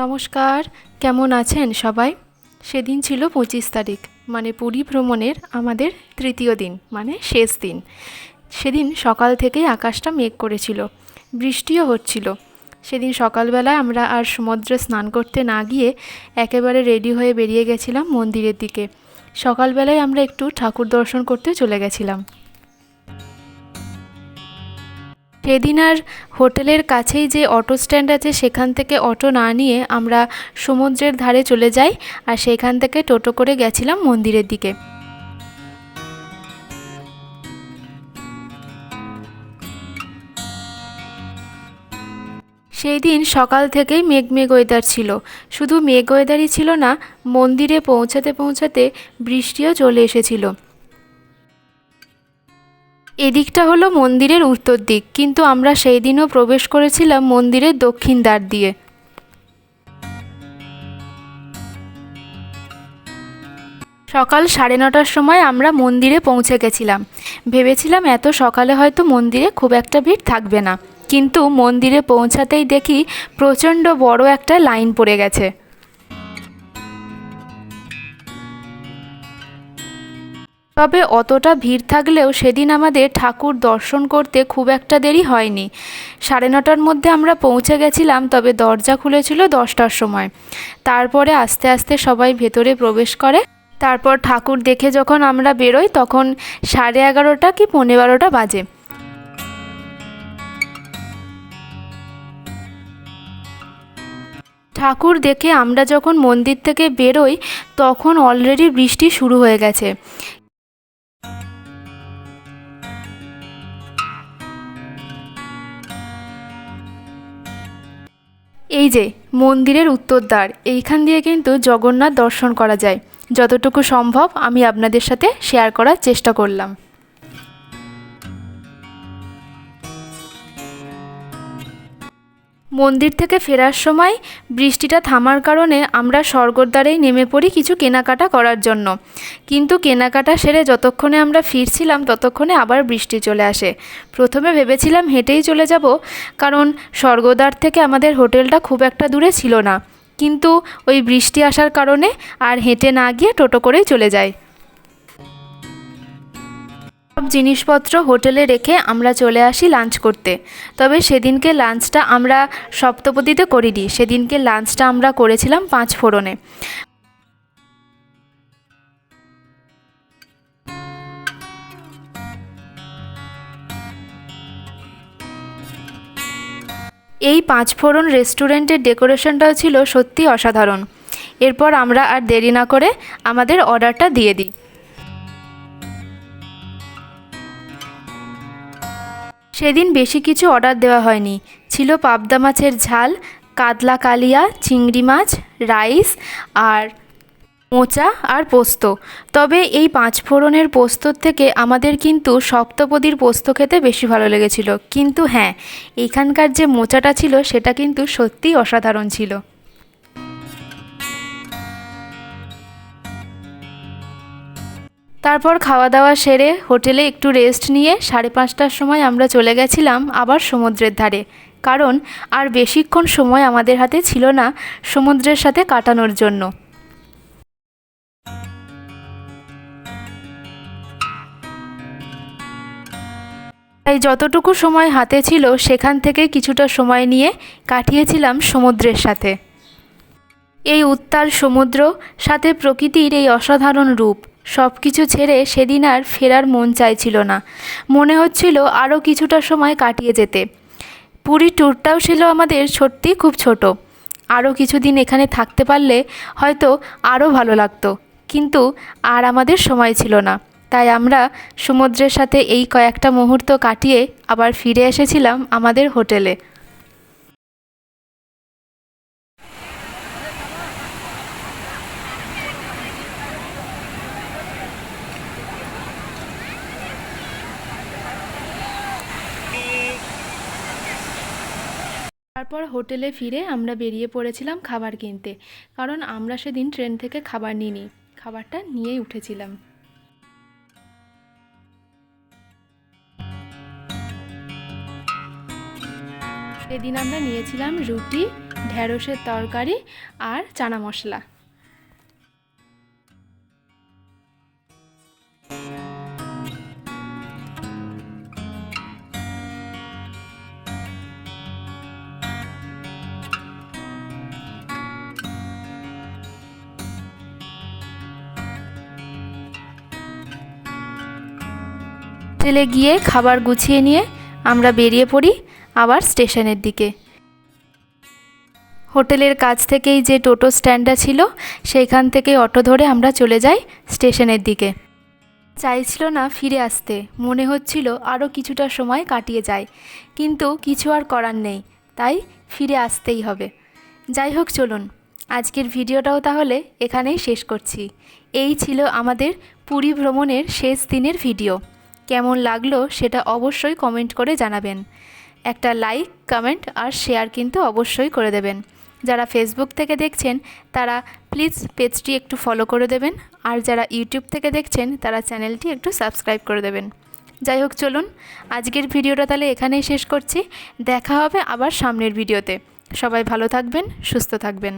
নমস্কার, কেমন আছেন সবাই? সেদিন ছিল পঁচিশ তারিখ মানে পুরী ভ্রমণের আমাদের তৃতীয় দিন মানে শেষ দিন। সেদিন সকাল থেকেই আকাশটা মেঘ করেছিল, বৃষ্টিও হচ্ছিল। সেদিন সকালবেলায় আমরা আর সমুদ্রে স্নান করতে না গিয়ে একেবারে রেডি হয়ে বেরিয়ে গেছিলাম মন্দিরের দিকে। সকালবেলায় আমরা একটু ঠাকুর দর্শন করতে চলে গেছিলাম। সেদিন আর হোটেলের কাছেই যে অটো স্ট্যান্ড আছে, সেখান থেকে অটো না নিয়ে আমরা সমুদ্রের ধারে চলে যাই আর সেখান থেকে টোটো করে গেছিলাম মন্দিরের দিকে। সেই দিন সকাল থেকেই মেঘ মেঘ ওয়েদার ছিল। শুধু মেঘ ওয়েদারই ছিল না, মন্দিরে পৌঁছাতে পৌঁছাতে বৃষ্টিও চলে এসেছিল। এদিকটা হলো মন্দিরের উত্তর দিক, কিন্তু আমরা সেই দিনও প্রবেশ করেছিলাম মন্দিরের দক্ষিণ দ্বার দিয়ে। সকাল সাড়ে নটার সময় আমরা মন্দিরে পৌঁছে গেছিলাম। ভেবেছিলাম এত সকালে হয়তো মন্দিরে খুব একটা ভিড় থাকবে না। কিন্তু মন্দিরে পৌঁছাতেই দেখি প্রচণ্ড বড় একটা লাইন পড়ে গেছে। তবে অতটা ভিড় থাকলেও সেদিন আমাদের ঠাকুর দর্শন করতে খুব একটা দেরি হয়নি। সাড়ে নটার মধ্যে আমরা পৌঁছে গেছিলাম, তবে দরজা খুলেছিল দশটার সময়। তারপরে আস্তে আস্তে সবাই ভেতরে প্রবেশ করে। তারপর ঠাকুর দেখে যখন আমরা বেরোই, তখন সাড়ে এগারোটা কি পৌনে বারোটা বাজে। ঠাকুর দেখে আমরা যখন মন্দির থেকে বেরোই, তখন অলরেডি বৃষ্টি শুরু হয়ে গেছে। এই যে, মন্দিরের উত্তর দ্বার এইখান দিয়ে কিন্তু জগন্নাথ দর্শন করা যায়। যতটুকু সম্ভব আমি আপনাদের সাথে শেয়ার করার চেষ্টা করলাম। মন্দির থেকে ফেরার সময় বৃষ্টিটা থামার কারণে আমরা স্বর্গদ্বারেই নেমে পড়ি কিছু কেনাকাটা করার জন্য। কিন্তু কেনাকাটা সেরে যতক্ষণে আমরা ফিরছিলাম, ততক্ষণে আবার বৃষ্টি চলে আসে। প্রথমে ভেবেছিলাম হেঁটেই চলে যাব, কারণ স্বর্গদ্বার থেকে আমাদের হোটেলটা খুব একটা দূরে ছিল না। কিন্তু ওই বৃষ্টি আসার কারণে আর হেঁটে না গিয়ে টোটো করেই চলে যাই। সব জিনিসপত্র হোটেলে রেখে আমরা চলে আসি লাঞ্চ করতে। তবে সেদিনকে লাঞ্চটা আমরা সপ্তপদীতে করিনি, সেদিনকে লাঞ্চটা আমরা করেছিলাম পাঁচ ফোড়নে। এই পাঁচফোড়ন রেস্টুরেন্টের ডেকোরেশনটাও ছিল সত্যি অসাধারণ। এরপর আমরা আর দেরি না করে আমাদের অর্ডারটা দিয়ে দিই। সেদিন বেশি কিছু অর্ডার দেওয়া হয়নি। ছিল পাবদা মাছের ঝাল, কাতলা কালিয়া, চিংড়ি মাছ, রাইস আর মোচা আর পোস্ত। তবে এই পাঁচ ফোড়নের পোস্তর থেকে আমাদের কিন্তু সপ্তপদীর পোস্ত খেতে বেশি ভালো লেগেছিল। কিন্তু হ্যাঁ এখানকার যে মোচাটা ছিল, সেটা কিন্তু সত্যিই অসাধারণ ছিল। তারপর খাওয়া দাওয়া সেরে হোটেলে একটু রেস্ট নিয়ে সাড়ে পাঁচটার সময় আমরা চলে গেছিলাম আবার সমুদ্রের ধারে। কারণ আর বেশিক্ষণ সময় আমাদের হাতে ছিল না সমুদ্রের সাথে কাটানোর জন্য। তাই যতটুকু সময় হাতে ছিল সেখান থেকে কিছুটা সময় নিয়ে কাটিয়েছিলাম সমুদ্রের সাথে। এই উত্তাল সমুদ্র, সাথে প্রকৃতির এই অসাধারণ রূপ সব কিছু ছেড়ে সেদিন আর ফেরার মন চাইছিল না। মনে হচ্ছিল আরও কিছুটা সময় কাটিয়ে যেতে। পুরী ট্যুরটাও ছিল আমাদের সত্যি খুব ছোট। আরও কিছুদিন এখানে থাকতে পারলে হয়তো আরও ভালো লাগতো। কিন্তু আর আমাদের সময় ছিল না। তাই আমরা সমুদ্রের সাথে এই কয়েকটা মুহূর্ত কাটিয়ে আবার ফিরে এসেছিলাম আমাদের হোটেলে। তারপর হোটেলে ফিরে আমরা বেরিয়ে পড়েছিলাম খাবার কিনতে, কারণ আমরা সেদিন ট্রেন থেকে খাবার নিইনি। খাবারটা নিয়েই উঠেছিলাম। সেদিন আমরা নিয়েছিলাম রুটি ঢ্যাঁড়সের তরকারি আর চানা মশলা। হোটেলে গিয়ে খাবার গুছিয়ে নিয়ে আমরা বেরিয়ে পড়ি আবার স্টেশনের দিকে। হোটেলের কাছ থেকেই যে টোটো স্ট্যান্ডটা ছিল, সেইখান থেকে অটো ধরে আমরা চলে যাই স্টেশনের দিকে। চাইছিল না ফিরে আসতে, মনে হচ্ছিল আরও কিছুটা সময় কাটিয়ে যায়, কিন্তু কিছু আর করার নেই, তাই ফিরে আসতেই হবে। যাই হোক, চলুন, আজকের ভিডিওটাও তাহলে এখানেই শেষ করছি। এই ছিল আমাদের পুরী ভ্রমণের শেষ দিনের ভিডিও। কেমন লাগল সেটা অবশ্যই কমেন্ট করে জানাবেন। একটা লাইক কমেন্ট আর শেয়ার কিন্তু অবশ্যই করে দেবেন। যারা ফেসবুক থেকে দেখছেন, তারা প্লিজ পেজটি একটু ফলো করে দেবেন। আর যারা ইউটিউব থেকে দেখছেন, তারা চ্যানেলটি একটু সাবস্ক্রাইব করে দেবেন। যাই হোক, চলুন আজকের ভিডিওটা তাহলে এখানেই শেষ করছি। দেখা হবে আবার সামনের ভিডিওতে। সবাই ভালো থাকবেন, সুস্থ থাকবেন।